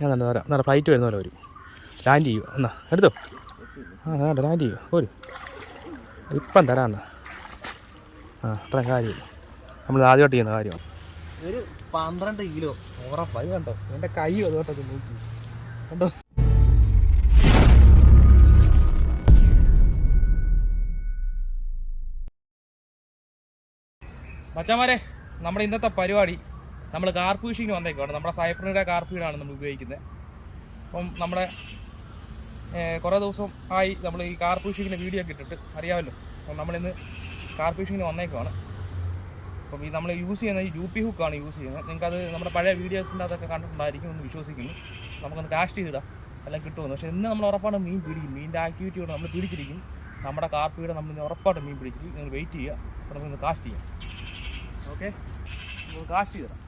ഞാൻ തന്നെ തരാം എന്നാ ഫ്ലൈറ്റ് വരുന്ന പോലെ വരും. ലാൻഡ് ചെയ്യൂ. എന്നാ എടുത്തോ? ആ വേണ്ട ലാൻഡ് ചെയ്യൂ. ഒരു ഇപ്പം തരാം എന്നാ. ആ അത്രയും കാര്യമില്ല നമ്മൾ ആദ്യമായിട്ട് ചെയ്യുന്ന കാര്യമാണ്. ഒരു പന്ത്രണ്ട് കിലോ. ഉറപ്പായി കണ്ടോ? എന്റെ കൈ അതുകൊണ്ടൊക്കെ നോക്കി. കണ്ടോ? മച്ചാമാരെ നമ്മുടെ ഇന്നത്തെ പരിപാടി നമ്മൾ കാർപ്പ് ഫിഷിങ്ങിന് വന്നേക്കുവാണ്. നമ്മുടെ സൈപ്രണിയുടെ കാർപ്പ് ഫീഡാണ് നമ്മൾ ഉപയോഗിക്കുന്നത്. അപ്പം നമ്മുടെ കുറേ ദിവസം ആയി നമ്മൾ ഈ കാർപ്പ് ഫിഷിങ്ങിന്റെ വീഡിയോ ഒക്കെ ഇട്ടിട്ട് അറിയാമല്ലോ. അപ്പം നമ്മളിന്ന് കാർപ്പ് ഫിഷിങ്ങിന് വന്നേക്കുവാണ്. അപ്പം ഈ നമ്മൾ യൂസ് ചെയ്യുന്ന ഈ യു ഹുക്കാണ് യൂസ് ചെയ്യുന്നത്. നിങ്ങൾക്കത് നമ്മുടെ പഴയ വീഡിയോസിന്റെ അതൊക്കെ കണ്ടിട്ടുണ്ടായിരിക്കും എന്ന് വിശ്വസിക്കുന്നു. നമുക്കൊന്ന് കാസ്റ്റ് ചെയ്തിടാം. എല്ലാം കിട്ടുമെന്ന്. പക്ഷേ ഇന്ന് നമ്മൾ ഉറപ്പാണ് മീൻ പിടിക്കും. മീനിന്റെ ആക്ടിവിറ്റി കൊണ്ട് നമ്മൾ പിടിച്ചിരിക്കും. നമ്മുടെ കാർപ്പിയുടെ നമ്മൾ ഇന്ന് ഉറപ്പായിട്ട് മീൻ പിടിച്ചിരിക്കും. നിങ്ങൾ വെയിറ്റ് ചെയ്യുക. നമുക്കൊന്ന് കാസ്റ്റ് ചെയ്യാം. ഓക്കെ നമുക്ക് കാസ്റ്റ് ചെയ്തിടാം.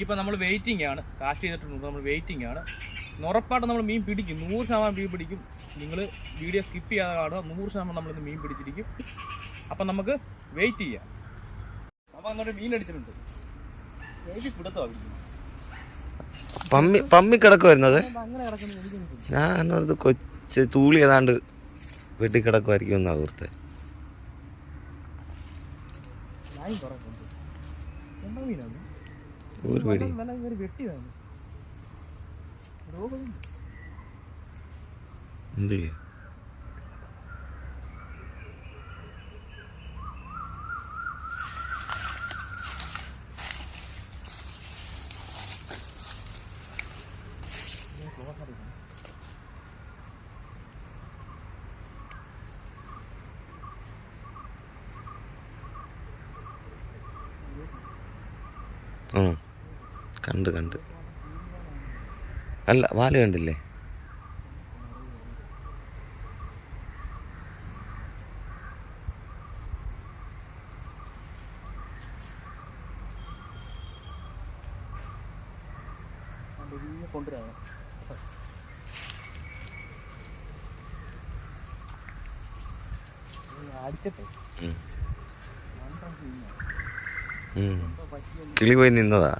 ഇനിയിപ്പോൾ നമ്മൾ വെയിറ്റിംഗ് ആണ്. കാഷ് ചെയ്തിട്ടുണ്ട് നമ്മൾ വെയിറ്റിംഗ് ആണ്. ഉറപ്പായിട്ട് നമ്മൾ മീൻ പിടിക്കും. നൂറ് ശതമാനം മീൻ പിടിക്കും. നിങ്ങൾ വീഡിയോ സ്കിപ്പ് ചെയ്യാതെ കാണുക നൂറ് ശതമാനം നമ്മളിന്ന് മീൻ പിടിച്ചിരിക്കും. അപ്പം നമുക്ക് വെയിറ്റ് ചെയ്യാം. അപ്പം അങ്ങോട്ട് മീൻ അടിച്ചിട്ടുണ്ട്. എനിക്ക് പിടുത്തോ പമ്മി പമ്മി കിടക്കുമായിരുന്നത് ഞാൻ ഓർത്ത് കൊച്ച് തൂളി ഏതാണ്ട് വെട്ടി കിടക്കുമായിരിക്കും എന്നാ ഓർത്ത്. എന്താ മീനാണ്? ഒരു പിടി. എന്ത് ചെയ്യും? കണ്ട് കണ്ട്. അല്ല വാൽ കണ്ടില്ലേ. കിളി പോയി നിന്നതാ?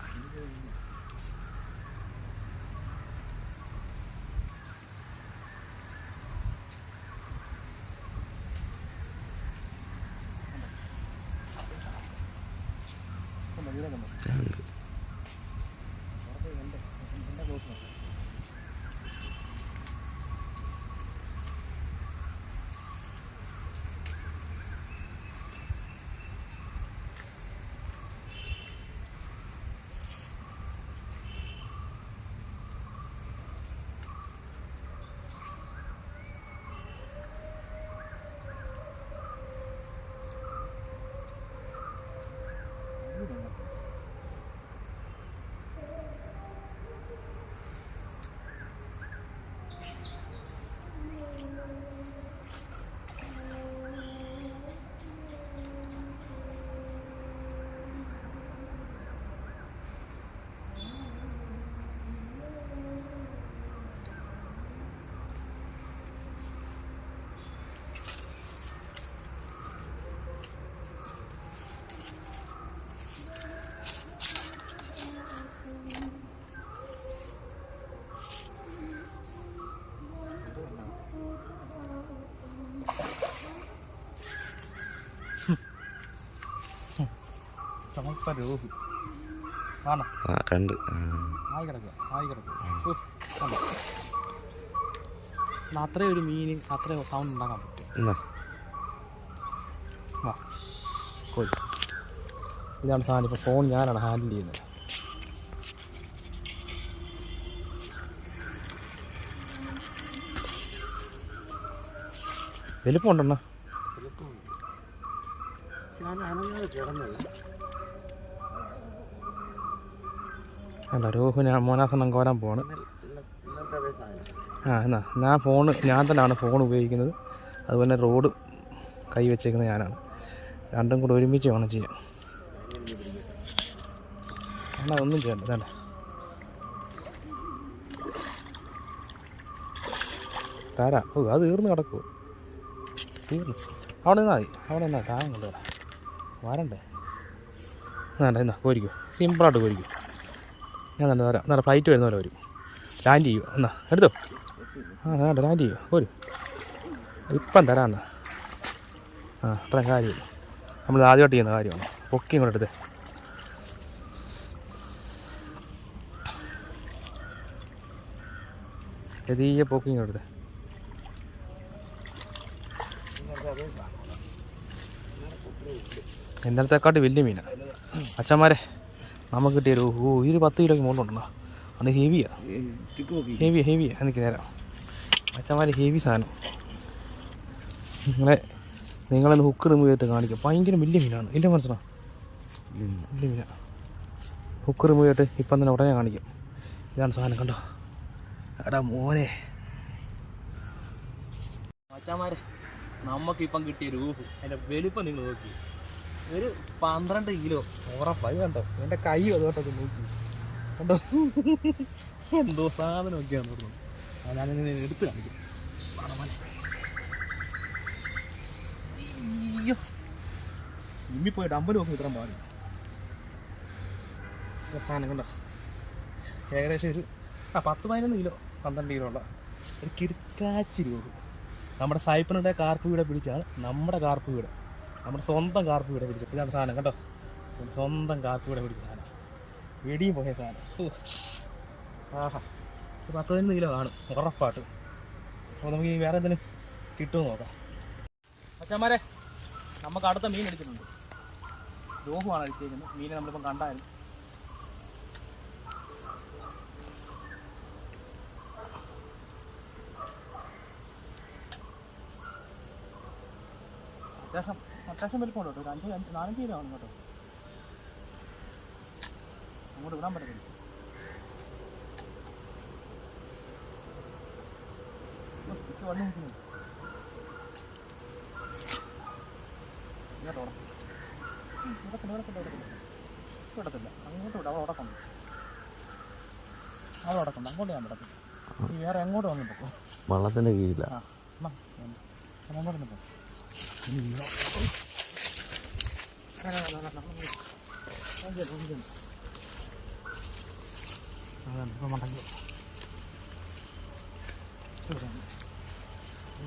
ആണോ കണ്ട്. ആയി കിടക്കുക ആയി കിടക്കുക. അത്രയും ഒരു മീൻ അത്രയും സൗണ്ട് ഉണ്ടാക്കാൻ പറ്റും. എന്നാ. വാ. കോഴി ഇതാണ് സാധനം. ഇപ്പോൾ ഫോൺ ഞാനാണ് ഹാൻഡിൽ ചെയ്യുന്നത്. വലിപ്പമുണ്ടെണ്ണ അല്ല രോഹിന് മോനാസെണ്ണം കോരാൻ പോവാണ്. ആ എന്നാ ഞാൻ ഫോൺ ഞാൻ തന്നെയാണ് ഫോൺ ഉപയോഗിക്കുന്നത്. അതുപോലെ റോഡ് കൈ വെച്ചേക്കുന്നത് ഞാനാണ്. രണ്ടും കൂടെ ഒരുമിച്ച് വേണം ചെയ്യാൻ. അല്ല ഒന്നും ചെയ്യണ്ട തന്നെ തരാം. ഓ അത് തീർന്ന് കിടക്കുമോ തീർന്നു. അവിടെ നിന്നാൽ മതി. അവിടെ നിന്നാ താഴെ കൊണ്ടുവരാം വരണ്ടേ? വേണ്ട എന്നാ കോരിക്കോ സിമ്പിളായിട്ട് കോരിക്കോ ഞാൻ തന്നെ തരാം എന്നാ ഫ്ലൈറ്റ് വരുന്ന പോലെ വരും. ലാൻഡ് ചെയ്യൂ. എന്നാ എടുത്തോ? ആ വേണ്ട ലാൻഡ് ചെയ്യൂ. ഒരു ഇപ്പം തരാം എന്നാ. ആ അത്രയും കാര്യം. നമ്മൾ ആദ്യമായിട്ട് ചെയ്യുന്ന കാര്യമാണ്. പൊക്കി കൂടെ എടുത്തേ. ചെറിയ പോക്കിങ് എടുത്തേ. ഇന്നലത്തെക്കാട്ട് വലിയ മീനാണ് അച്ഛന്മാരെ. നമുക്ക് കിട്ടിയൊരു ഓ ഈ ഒരു പത്ത് കിലോയ്ക്ക് മുകളിലുണ്ടോ അത് ഹെവിയാ ഹെവി ഹെവിയാ എനിക്ക് നേരം. അച്ഛന്മാർ ഹെവി സാധനം. നിങ്ങളെ നിങ്ങളൊന്ന് ഹുക്ക് റിമൂവ് ചെയ്തിട്ട് കാണിക്കാം. ഭയങ്കര വലിയ മീനാണ്. ഇല്ല മനസ്സിലാ? വലിയ മീനാണ് ഹുക്ക് റിമൂവ് ചെയ്തിട്ട് ഇപ്പം തന്നെ ഉടനെ കാണിക്കും. ഇതാണ് സാധനം കണ്ടോ? എടാ മോനെ. അച്ഛന്മാരെ നമുക്കിപ്പം കിട്ടിയ രൂപം അതിന്റെ വലിപ്പം നിങ്ങൾ നോക്കി. ഒരു പന്ത്രണ്ട് കിലോ. ഉറപ്പായി കണ്ടോ? എന്റെ കൈ അതുകൊണ്ടൊക്കെ നോക്കി. കണ്ടോ? എന്തോ സാധനം ഒക്കെയാന്ന് തോന്നുന്നു ഞാനിങ്ങനെ എടുത്ത് കാണിക്കും. അയ്യോ. ഇമ്മി പോയിട്ട് അമ്പത് നോക്കി ഇത്ര പാടി സാധനം കണ്ടോ? ഏകദേശം ഒരു ആ പത്ത് പതിനൊന്ന് കിലോ പന്ത്രണ്ട് കിലോ ഉള്ള ഒരു കിടക്കാച്ചിരി നമ്മുടെ സൈപ്പനുടെ കാർപ്പ് വീടെ പിടിച്ചാണ് നമ്മുടെ കാർപ്പ് വീട്. നമ്മുടെ സ്വന്തം കാർപ്പ് വീടെ പിടിച്ചു. ഇതാണ് സാധനം കേട്ടോ സ്വന്തം കാർപ്പ് വീടെ പിടിച്ച സാധനം. വെടിയും പോയ സാധനം. ആഹാ. പത്ത് പതിനൊന്ന് കിലോ കാണും ഉറപ്പായിട്ട്. അപ്പോൾ നമുക്ക് ഈ വേറെ എന്തെങ്കിലും കിട്ടുമോ നോക്കാം. അച്ഛന്മാരെ നമുക്ക് അടുത്ത മീൻ എടുത്തിട്ടുണ്ട് രോഹുവാണ് അടിച്ചേക്കുന്നത് മീനെ നമ്മളിപ്പം കണ്ടായിരുന്നു. അത്യാവശ്യം അത്യാവശ്യം വലിപ്പമുണ്ട് കേട്ടോ. ഒരു അഞ്ച് അഞ്ച് നാലഞ്ച് കിലോ ആണ് കേട്ടോ. അങ്ങോട്ട് വിടാൻ പറ്റത്തില്ല വള്ളി നിൽക്കുന്നു ഇങ്ങോട്ട് ഓടാം ഉം, ഇവിടത്തില്ല ഇവിടത്തില്ല അങ്ങോട്ട് വിടാം അവിടെ ഉടക്കുണ്ട് അവിടെ ഉടക്കുണ്ട് അങ്ങോട്ട് ഞാൻ വിടത്തില്ല. ഈ വേറെ എങ്ങോട്ട് വന്നിട്ടു വള്ളത്തിന്റെ കീഴില. ആ എന്നാ, ഉം. എന്നാ, അങ്ങോട്ട് നിൽക്കാം ഈ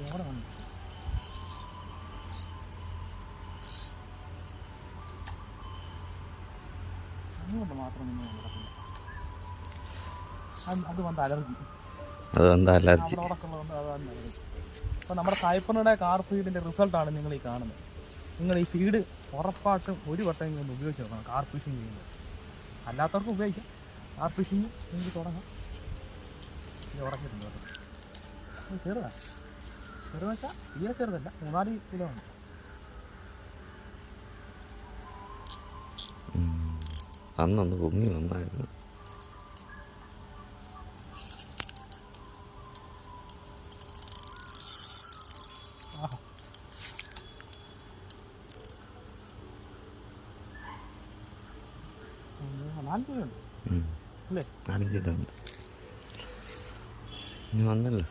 അവിടെ വന്നു. മാത്രം. അത് വന്ന അലർജി അതെന്താ വന്ന അലർജി അപ്പോൾ നമ്മുടെ സൈപ്പറുടെ കാർ ഫീഡിന്റെ റിസൾട്ടാണ് നിങ്ങൾ ഈ കാണുന്നത്. നിങ്ങൾ ഈ ഫീഡ് ഉറപ്പായിട്ടും ഒരു വട്ടം ഇങ്ങനെ ഉപയോഗിച്ച് നോക്കണം കാർ ഫിഷിങ് ചെയ്യുന്നത്. അല്ലാത്തവർക്ക് ഉപയോഗിക്കാം. കാർ ഫിഷിങ് നിങ്ങൾക്ക് തുടങ്ങാം. ഇത് ഉറക്കിയിട്ടുണ്ട് കേട്ടോ. ചെറുതാണ് ചെറുതാ. ചെറുതെന്ന് വെച്ചാൽ തീരെ ചെറുതല്ല. മൂന്നാൽ കിലോ ഉണ്ട് അന്നൊന്ന് പൊങ്ങി വന്നായിരുന്നു ആഹാ നാലഞ്ച് ഇതുണ്ട് ഇനി വന്നല്ലോ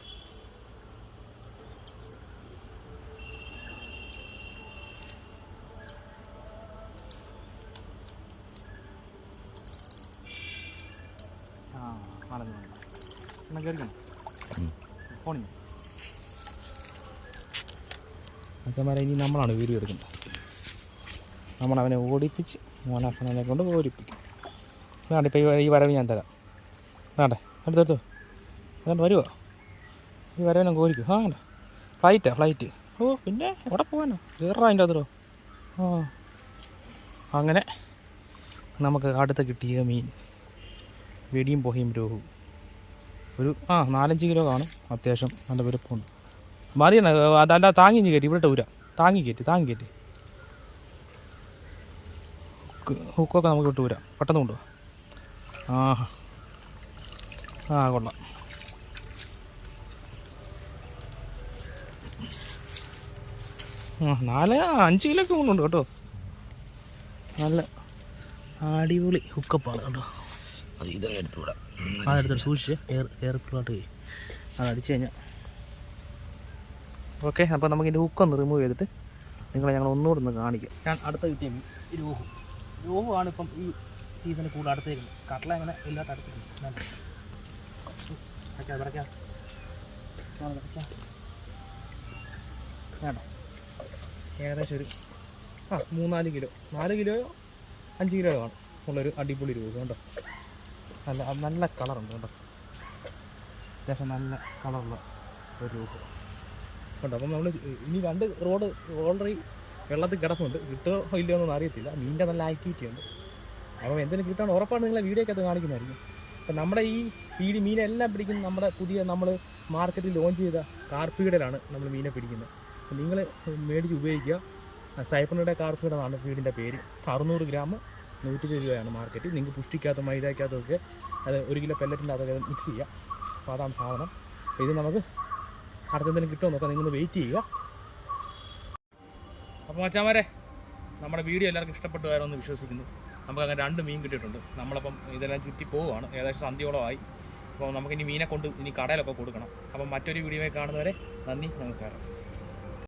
അച്ഛന്മാരെ ഇനി നമ്മളാണ് വീഡിയോ എടുക്കുന്നത് നമ്മളവനെ അവനെ ഓടിപ്പിച്ച് മോനാസനെ കൊണ്ട് ഓടിപ്പിക്കും. അതാണ്ട് ഇപ്പോൾ ഈ വരവ് ഞാൻ തരാം. നാട്ടെ അടുത്തെടുത്തോ അതുകൊണ്ട് വരുമോ ഈ വരവിനെ കോരിക്കും ആ വേണ്ട ഫ്ലൈറ്റാ ഫ്ലൈറ്റ് ഓ പിന്നെ എവിടെ പോകാനോ കയറാ അതിന്റെ അതിലോ ആ. അങ്ങനെ നമുക്ക് അടുത്ത് കിട്ടിയ മീൻ. വെടിയും പൊഹയും രോഹു ഒരു ആ നാലഞ്ച് കിലോ കാണും. അത്യാവശ്യം നല്ല വലുപ്പമുണ്ട് മതി അതല്ല താങ്ങി കയറ്റി. ഇവിടെ ഊരാ. താങ്ങി കയറ്റി താങ്ങി കയറ്റി. ഹുക്ക് ഹുക്കൊക്കെ നമുക്ക് വിട്ട് ഊരാം. പെട്ടെന്ന് കൊണ്ടുപോവാം ആഹാ. ആ കൊള്ളാം. ആ നാല് അഞ്ച് കിലോ ഒക്കെ ഉണ്ട് കേട്ടോ. നല്ല അടിപൊളി ഹുക്കപ്പാണ് കേട്ടോ. അത് ഇതങ്ങ് എടുത്തു വിടാം. അതെടുത്ത് സൂക്ഷിച്ച് എയർ എയർ പ്ലോട്ട് അത് അടിച്ചു കഴിഞ്ഞാൽ ഓക്കെ അപ്പോൾ നമുക്ക് ഇതിന്റെ ഹുക്കൊന്ന് റിമൂവ് ചെയ്തിട്ട് നിങ്ങളെ ഞങ്ങൾ ഒന്നുകൂടെ ഒന്ന് കാണിക്കാം. ഞാൻ അടുത്ത കിട്ടിയ രൂഹു രൂഹു ആണ് ആണിപ്പം ഈ സീസണിൽ കൂടുതൽ അടുത്തേക്കും കട്ടള അങ്ങനെ ഇല്ലാത്ത അടുത്തേക്കുന്നത് വയ്ക്കാം വരയ്ക്കാം വേണ്ട. ഏകദേശം ഒരു ആ മൂന്നാൽ കിലോ. നാല് കിലോയോ അഞ്ച് കിലോയോ ആണ്. ഉള്ളൊരു അടിപൊളി രൂപ കേട്ടോ നല്ല നല്ല കളറുണ്ട് കേട്ടോ അത്യാവശ്യം നല്ല കളറുള്ള ഒരു രൂപ കേട്ടോ അപ്പം നമ്മൾ ഇനി രണ്ട് റോഡ് ഓൾറെഡി വെള്ളത്തിൽ കിടപ്പുണ്ട്. കിട്ടുമോ ഇല്ലയോ എന്നൊന്നും അറിയത്തില്ല. മീനിന്റെ നല്ല ആക്ടിവിറ്റി ഉണ്ട്. അപ്പം എന്തെങ്കിലും കിട്ടാണ് ഉറപ്പാണ് നിങ്ങളെ വീഡിയോക്കകത്ത് കാണിക്കുന്നതായിരിക്കും. അപ്പം നമ്മുടെ ഈ പീടി മീനെല്ലാം പിടിക്കുന്ന നമ്മുടെ പുതിയ നമ്മൾ മാർക്കറ്റിൽ ലോഞ്ച് ചെയ്ത കാർഫീഡലാണ് നമ്മൾ മീനെ പിടിക്കുന്നത്. അപ്പം നിങ്ങൾ മേടിച്ച് ഉപയോഗിക്കുക. സൈപ്പണിയുടെ കാർഫീഡാണ് ഫീഡിന്റെ പേര്. അറുന്നൂറ് ഗ്രാം നൂറ്റി ഇരുപത് രൂപയാണ് മാർക്കറ്റ് നിങ്ങൾക്ക് പുഷ്ടിക്കാത്ത മൈദക്കകത്തൊക്കെ അത് ഒരു കിലോ പെല്ലറ്റിന്റെ അതൊക്കെ മിക്സ് ചെയ്യുക. അപ്പോൾ അതാണ് സാധനം. അപ്പോൾ ഇത് നമുക്ക് അടുത്തെന്തെങ്കിലും കിട്ടുമോ നോക്കാം. നിങ്ങൾ വെയിറ്റ് ചെയ്യുക. അപ്പോൾ മച്ചാമാരെ നമ്മുടെ വീഡിയോ എല്ലാവർക്കും ഇഷ്ടപ്പെട്ടു എന്ന് വിശ്വസിക്കുന്നു. നമുക്ക് അങ്ങനെ രണ്ട് മീൻ കിട്ടിയിട്ടുണ്ട്. നമ്മളപ്പം ഇതെല്ലാം ചുറ്റി പോവുകയാണ്. ഏകദേശം സന്ധ്യോളമായി അപ്പോൾ നമുക്കിനി മീനെ കൊണ്ട് ഇനി കടയിലൊക്കെ കൊടുക്കണം. അപ്പം മറ്റൊരു വീഡിയോയിൽ കാണുന്നവരെ നന്ദി നമസ്കാരം.